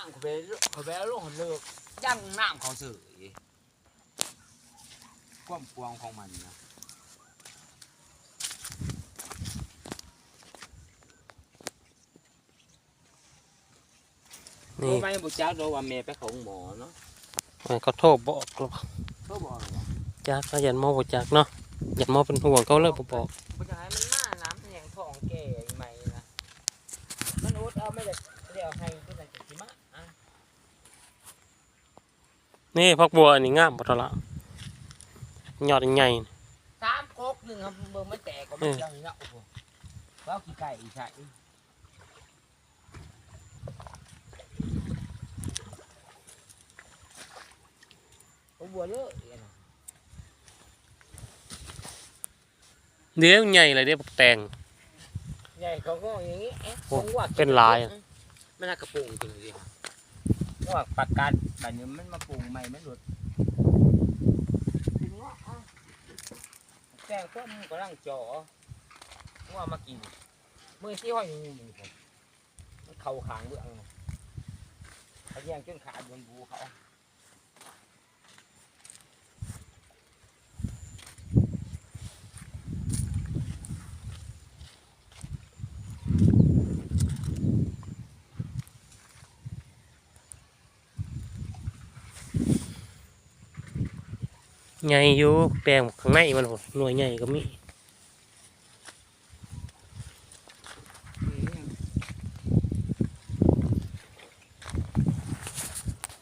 น้ำเขาไปเขาไปเอาลงเลิกยั่งน้ำเขาเสือความกวางของมันนะนี่โอ้ไม่บุจ้าโดว่าเมย์ไปของหมอเนาะมันเขาโทรบอกแล้วเขาบอกว่าจักเขายันหมอบ่จักเนาะยันหมอเป็นห่วงเขาเลยบ่บอก บุจ้าให้มันหน้าน้ำแหงท้องแก่ใหม่นะมันอุดเอาไม่ได้เดี๋ยวให้ก็ได้จิมะอะ นี่พักบัวอันนี้งามบ่เท่าละยอดใหญ่สามโคกหนึ่งครับเบิ่งมันแตกก็มันยังนี่นะโอ้โหว้าวขี้ไก่อีกใช่ผมบัวเลอะอีกนะเดี๋ยวใหญ่เลยเดี๋ยวบักแตงใหญ่เขาก็อย่างนี้เอ๊ะโอ้ผมว่าเป็นลายอะไม่น่ากระปุกจริง พว่าปากกาดแบบนี้มันมาปรุงใหม่ไม่หลุดถึงว่าอะแจ้งพวกมึงกำลังจ่อว่ามากินมือที่ห้อยงูมันผมมันเข่าขางเบื้องน่ะเขาแย่งจนขาดบนบูเขา ใหญ่อยู่แปลงข้างในมันโหหน่วยใหญ่ก็มี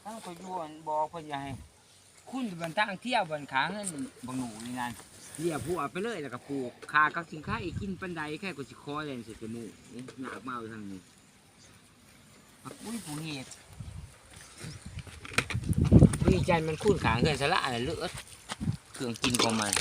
ตั้งไปยวนบอกเพิ่นอย่าให้คุณบันตั้งเที่ยวบันขาเงินบังหนูนี่นั่นเรียผัวไปเลยแล้วก็ปลูกขากับสินค้าอีกกินปันไดแค่ก็สิคอเลยสิจมูกนี่หนักมากเลยทางนี้ปักปุ้ยผู้เหตุดีใจมันคุ้นขาเงินสละอะไรเลือด เครื่องกินของมัน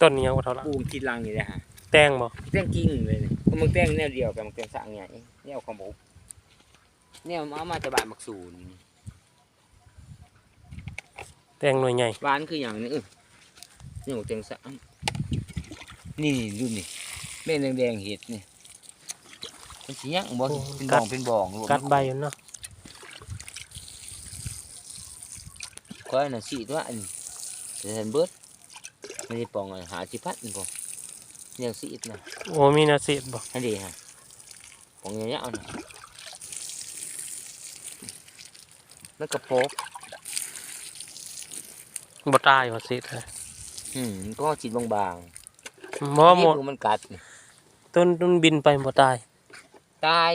ต้นนี้ยังบ่เท่าละปลูกกินรังอยู่เลยฮะแตงบ่แต้งกิ้งเลยนี่มันแต้งแนวเดียวกันมันแต้งสั่งใหญ่แนวของผมแนวเอามาจากบ้านมักสูนแตงหน่วยใหญ่หวานคืออย่างนี้เออนี่ของแต้งสั่งนี่ดูนี่แม่แดงๆเห็ดนี่ มันสียังบ่เป็นบ่องเป็นบ่องรวมกัดใบอยู่เนาะก็อันนั้นสีตัวอันจะเห็นเบิดไม่ได้ปองอะหาสิพัดนี่บ่ยังสีนะโอ้มีนาสิบ่อันนี้ฮะปองเงี้ยๆนะแล้วก็โป๊กบ่ตายว่าสิเลยอืมมันก็จิตบางบ่ๆหมดนี่คือมันกัดนี่ต้นต้นบินไปบ่ตาย ตาย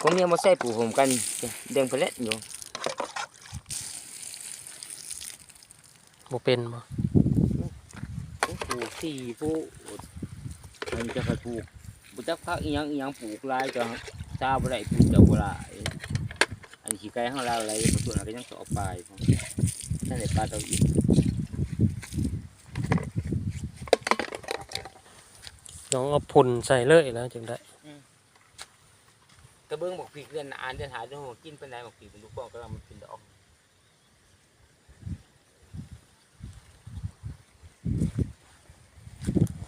ผมยังมาใส่ปูผมกันเด้งเพล็ดอยู่บ่เป็นบ่ปลูกสี่ปลูกมันจะไปปลูกบุจักพักอีหยังอีหยังปลูกหลายจะซาบ่ได้ปลูกจะบ่ได้อันนี้ขี้ไก่ของเราอะไรประตูอะไรก็ยังต่อไปผมนั่นแหละปลาเต่าอีก ต้องเอาพุ่นใส่เลยแล้วจึงได้กระเบื้องบอกผีเดือนอ่านเดือนหาเดือนหัวกินเป็นไรบอกผีเป็นลูกบอกก็เรามันเป็นดอก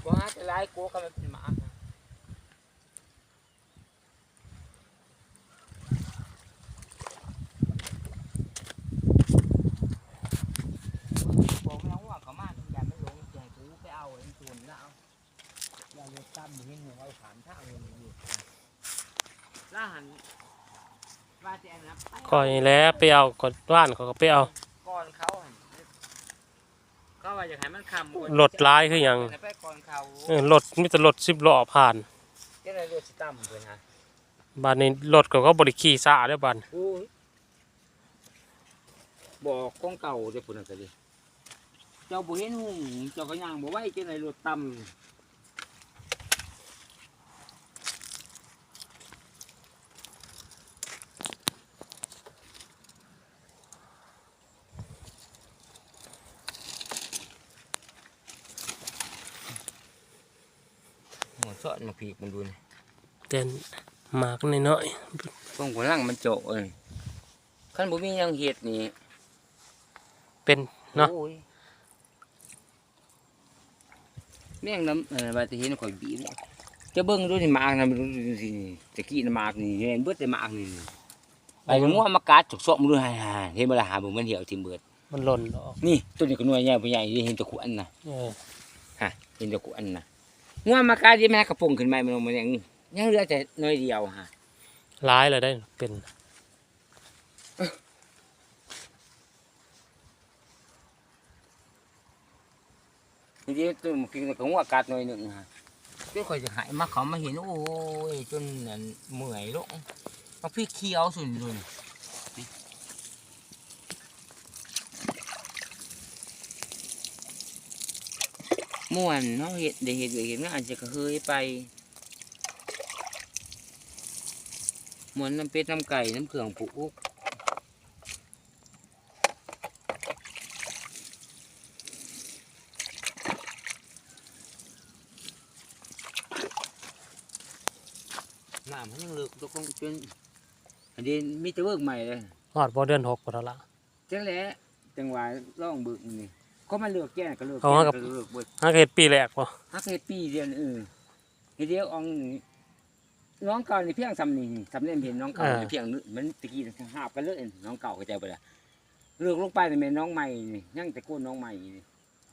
ว่าจะไล่กูก็มันเป็นหมาบอกแล้วว่าก็มาอย่าไม่ลงใจกูไปเอาไอ้ส่วนแล้วอย่าเลยตั้มให้หัวเอาฐานท่าเงินอยู่ล่า หันว่าจะอันนั้นไปก่อยแล้วไปเอาก่อนบ้านเขาก็ไปเอา ก่อนเขาหั่นก็ว่าอยากให้มันคำรถร้ายคือหยัง ไปก่อนเขาเออรถมีแต่รถ10ล้อผ่านจะได้เลือดสิตั้มเลยนะบ้านนี้รถเขาก็บ่ได้ขี่ซ่าเด้อบ้านอู้ยบอกของเก่าเดี๋ยวพุ่นนะก็ดิเจ้าบุเห็นหุ่งเจ้าก็ย่างบ่ไหวจะได้รถตั้ม หัวซอดมาพีกมันดูนี่เต้นหมากน้อยตรงหัวล่างมันโจะเอ้ยขั้นบ่มีหยังเห็ดนี่เป็นเนาะโอ้ยแม่งน้ำเออว่าจะเห็นข่อยบีบจะเบิ่งดูนี่หมากนะมันดูสินี่ตะกี้น่ะหมากนี่เห็นเบิดแต่หมากนี่ไปงัวมากัดจกซอกมันดูห่าๆเห็นบ่ล่ะหาบ่มันเหี่ยวทิ่มเบิดมันหล่นออกนี่ตัวนี้ก็หน่วยใหญ่บ่ใหญ่นี่เห็นแตะขวอันน่ะเออฮะเห็นแตะขวอันน่ะ งัวมากัดที่แม่กระปงขึ้นมามันลงมายังยังเหลือแต่หน่อยเดียวฮะร้ายเลยได้เป็นทีนี้ตัวมันกินก็งัวกัดหน่อยหนึงฮะจนข่อยจะหายมาเขามาเห็นโอ้ยจนนั่นเมื่อยลงเอาพี่เคี้ยวสุดเลย ม่วนเนาะเห็ดได้เห็ดได้เห็ดมันอาจจะกระเฮยไปม่วนน้ำเป็ดน้ำไก่น้ำเครื่องปลูกน้ำมันยังเลือกตกลงจนอันนี้มีแต่เวิร์กใหม่เลยฮอดบ่เดือนหกบ่เท่าละจังแหละจังหวะร่องเบิกนี่ ก็มาเลือกแก่ก็เลือกเอาแก่กับก็เลือกเบิดฮักเฮ็ดปีแรกบ่ฮักเฮ็ดปีเดียวนี่เออเฮ็ดเดียวอองนี่น้องเก่านี่เพียงสำนี่สำเนียงเห็นน้องเก่านี่เพียงนึมันตะกี้หาบกันเลยน้องเก่าก็ใจไปละเลือกลงไปนี่แม่นน้องใหม่นี่ยังแต่โกนน้องใหม่นี่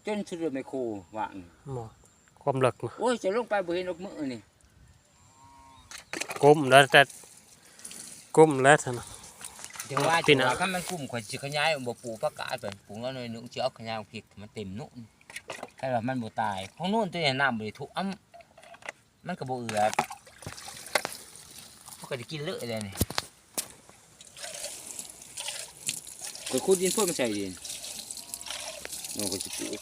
จนสุดไมโครว่างหมอความเลิกนะโอ้ยจะลงไปบ่เห็นนกมือนี่ก้มแล้วแต่ก้มแล้วท่านน่ะ เดี๋ยวว่าปีจังหน้าว่าคันมันกลุ่มข่อยสิขยายบ่ปลูกผักกาดไปปลูกแล้วหน่อยนึงสิเอาขยายพริกให้มันเต็มนุ่นให้ว่ามันบ่ตายของนู้นตัวนี้น้ำบ่ได้ทุกอ้ำมันก็บ่เอือดมันก็ได้กินเลยเลยนี่ก็ขุดดินพ่นมาใส่ดินมันก็สิปลูก